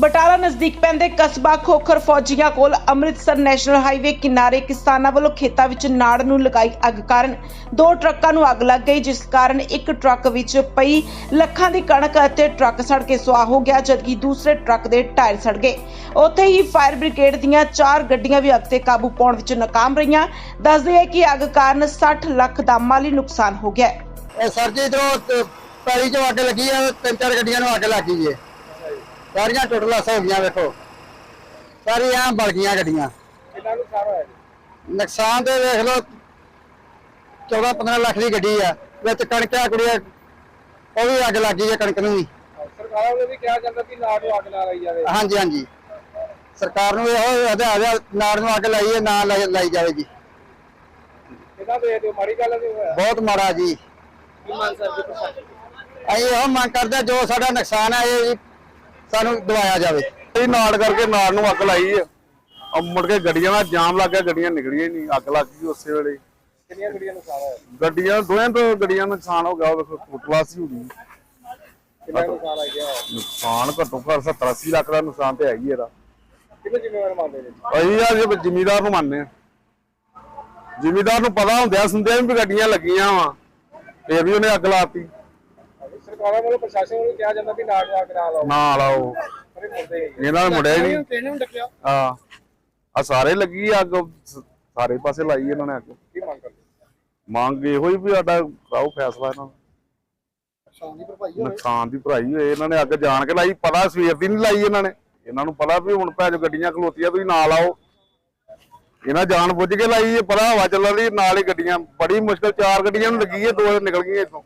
ਬਟਾਲਾ ਨਜ਼ਦੀਕ ਪੈਂਦੇ ਕਸਬਾ ਖੋਖਰ ਫੌਜੀਆਂ ਕੋਲ ਅੰਮ੍ਰਿਤਸਰ ਨੈਸ਼ਨਲ ਹਾਈਵੇ ਕਿਨਾਰੇ ਕਿਸਾਨਾਂ ਵੱਲੋਂ ਖੇਤਾਂ ਵਿੱਚ ਨਾੜ ਨੂੰ ਲਗਾਈ ਅੱਗ ਕਾਰਨ ਦੋ ਟਰੱਕਾਂ ਨੂੰ ਅੱਗ ਲੱਗ ਗਈ, ਜਿਸ ਕਾਰਨ ਇੱਕ ਟਰੱਕ ਵਿੱਚ ਪਈ ਲੱਖਾਂ ਦੀ ਕਣਕ ਅਤੇ ਟਰੱਕ ਸੜ ਕੇ ਸੁਆਹ ਹੋ ਗਿਆ, ਜਦਕਿ ਦੂਸਰੇ ਟਰੱਕ ਦੇ ਟਾਇਰ ਸੜ ਗਏ। ਉੱਥੇ ਹੀ ਫਾਇਰ ਬ੍ਰਿਗੇਡ ਦੀਆਂ ਚਾਰ ਗੱਡੀਆਂ ਵੀ ਅੱਗ ਤੇ ਕਾਬੂ ਪਾਉਣ ਵਿੱਚ ਨਾਕਾਮ ਰਹੀਆਂ। ਦੱਸਦੇ ਹੈ ਕਿ ਅੱਗ ਕਾਰਨ 60 ਲੱਖ ਦਾ ਮਾਲੀ ਨੁਕਸਾਨ ਹੋ ਗਿਆ ਸਰ ਜੀ, ਇਧਰੋਂ ਪੈਲੀ ਚੋਂ ਅੱਗ ਲੱਗੀ ਆ, ਤਿੰਨ ਚਾਰ ਗੱਡੀਆਂ ਨੂੰ ਅੱਗ ਲੱਗ ਏ। ਸਾਰੀਆਂ ਟੁੱਟ ਲੱਸ ਹੋ ਗਈਆਂ ਵੇਖੋ ਸਾਰੀਆਂ ਬਲ ਗਈਆਂ ਗੱਡੀਆਂ। ਕਿੰਨਾ ਨੁਕਸਾਨ ਹੋਇਆ ਜੀ? ਨੁਕਸਾਨ ਤੇ ਵੇਖ ਲਓ 14 15 ਲੱਖ ਦੀ ਗੱਡੀ ਆ ਵਿੱਚ ਕਣਕਾਂ ਕੁੜੀਆਂ ਉਹ ਵੀ ਅੱਗ ਲੱਗ ਗਈ ਹੈ ਕਣਕ ਨੂੰ ਵੀ। ਸਰਕਾਰਾਂ ਵੱਲੋਂ ਵੀ ਕਿਹਾ ਜਾਂਦਾ ਕਿ ਨਾੜ ਨੂੰ ਅੱਗ ਨਾ ਲਾਈ ਜਾਵੇ। ਹਾਂਜੀ ਹਾਂਜੀ। ਸਰਕਾਰ ਨੂੰ ਇਹੋ ਹਦਾਇਤ ਆ ਨਾੜ ਨੂੰ ਅੱਗ ਲਾਈਏ ਨਾ ਲਾਈ ਲਾਈ ਜਾਵੇ ਜੀ। ਕਿੰਨਾ ਦੇ ਦਿਓ ਮਾੜੀ ਗੱਲ ਨਹੀਂ ਹੋਇਆ ਬਹੁਤ ਮਾੜਾ ਜੀ। ਕੀ ਮੰਨ ਸਰ ਜੀ ਪ੍ਰਸ਼ਾਸਨ ਅਸੀਂ ਇਹੋ ਮੰਗ ਕਰਦੇ ਹਾਂ, ਜੋ ਸਾਡਾ ਨੁਕਸਾਨ ਹੈ ਇਹ ਜੀ ਸਾਨੂੰ ਦਵਾਇਆ ਜਾਵੇ। ਇਹ ਨਾੜ ਕਰਕੇ ਨਾੜ ਨੂੰ ਅੱਗ ਲਾਈ ਆ। ਆ ਮੁੜ ਕੇ ਗੱਡੀਆਂ ਦਾ ਜਾਮ ਲੱਗ ਗਿਆ ਗੱਡੀਆਂ ਨਿਕਲੀਆਂ ਹੀ ਨਹੀਂ ਅੱਗ ਲੱਗ ਗਈ ਉਸੇ ਵੇਲੇ। ਕਿੰਨੀਆਂ ਗੱਡੀਆਂ ਨੁਕਸਾਨ ਹੋਇਆ? ਗੱਡੀਆਂ ਦੋਹਾਂ ਤੋਂ ਗੱਡੀਆਂ ਦਾ ਨੁਕਸਾਨ ਹੋ ਗਿਆ ਉਹ ਵੇਖੋ ਫੁੱਟਵਾਸ ਹੀ ਹੋ ਗਈ। ਕਿੰਨਾ ਨੁਕਸਾਨ ਆ ਗਿਆ? ਨੁਕਸਾਨ ਘੱਟੋ ਘੱਟ 70 80 ਲੱਖ ਦਾ ਨੁਕਸਾਨ ਤੇ ਹੈਗੀ ਇਹਦਾ। ਕਿੰਨੇ ਜ਼ਿੰਮੇਵਾਰ ਮੰਨਦੇ ਨੇ? ਅਸੀਂ ਆ ਜੇ ਜ਼ਿਮੀਦਾਰ ਨੂੰ ਮੰਨਦੇ ਆ। ਜ਼ਿਮੀਦਾਰ ਨੂੰ ਪਤਾ ਹੁੰਦਿਆ ਸੁਣਦਿਆਂ ਵੀ ਗੱਡੀਆਂ ਲੱਗੀਆਂ ਵਾ ਫੇਰ ਵੀ ਉਹਨੇ ਅੱਗ ਲਾਤੀ। ਸਰਕਾਰਾਂ ਵੱਲੋਂ ਪ੍ਰਸ਼ਾਸਨ ਵੱਲੋਂ ਕਿਹਾ ਜਾਂਦਾ ਕਿ ਨਾੜ ਨੂੰ ਅੱਗ ਨਾ ਲਾਓ। ਨਾ ਲਾਓ ਪਰ ਇਹ ਮੁੱਦੇ ਹੀ ਇਹਨਾਂ ਨੇ ਮੁੜਿਆ ਹੀ ਨਹੀਂ। ਕਿਹਨੇ ਨੂੰ ਡੱਕਿਆ। ਆ ਆ ਸਾਰੇ ਲੱਗੀ ਅੱਗ ਸਾਰੇ ਪਾਸੇ ਲਾਈ ਇਹਨਾਂ ਨੇ ਅੱਗ। ਕੀ ਮੰਗ ਕਰਦੇ? ਮੰਗ ਇਹੋ ਹੀ ਵੀ ਸਾਡਾ ਕਰਾਓ ਫੈਸਲਾ ਇਹਨਾਂ ਦਾ। ਨੁਕਸਾਨ ਦੀ ਭਰਪਾਈ ਨੁਕਸਾਨ ਦੀ ਭਰਾਈ ਹੋਏ ਇਹਨਾਂ ਨੇ ਅੱਗ ਜਾਣ ਕੇ ਲਾਈ ਪਤਾ ਸਵੇਰ ਦੀ ਨਹੀਂ ਲਾਈ ਇਹਨਾਂ ਨੇ। ਇਹਨਾਂ ਨੂੰ ਪਤਾ ਵੀ ਹੁਣ ਭੈਜ ਗੱਡੀਆਂ ਖਲੋਤੀਆਂ ਤੁਸੀਂ ਨਾਲ ਆਓ। ਇਹਨਾਂ ਜਾਣ ਬੁੱਝ ਕੇ ਲਾਈ ਇਹ ਪਤਾ ਹਵਾ ਚੱਲਣ ਦੀ ਨਾਲ ਹੀ ਗੱਡੀਆਂ। ਬੜੀ ਮੁਸ਼ਕਲ ਚਾਰ ਗੱਡੀਆਂ ਨੂੰ ਲੱਗੀ ਹੈ ਦੋ ਨਿਕਲ ਗਈਆਂ ਇੱਥੋਂ।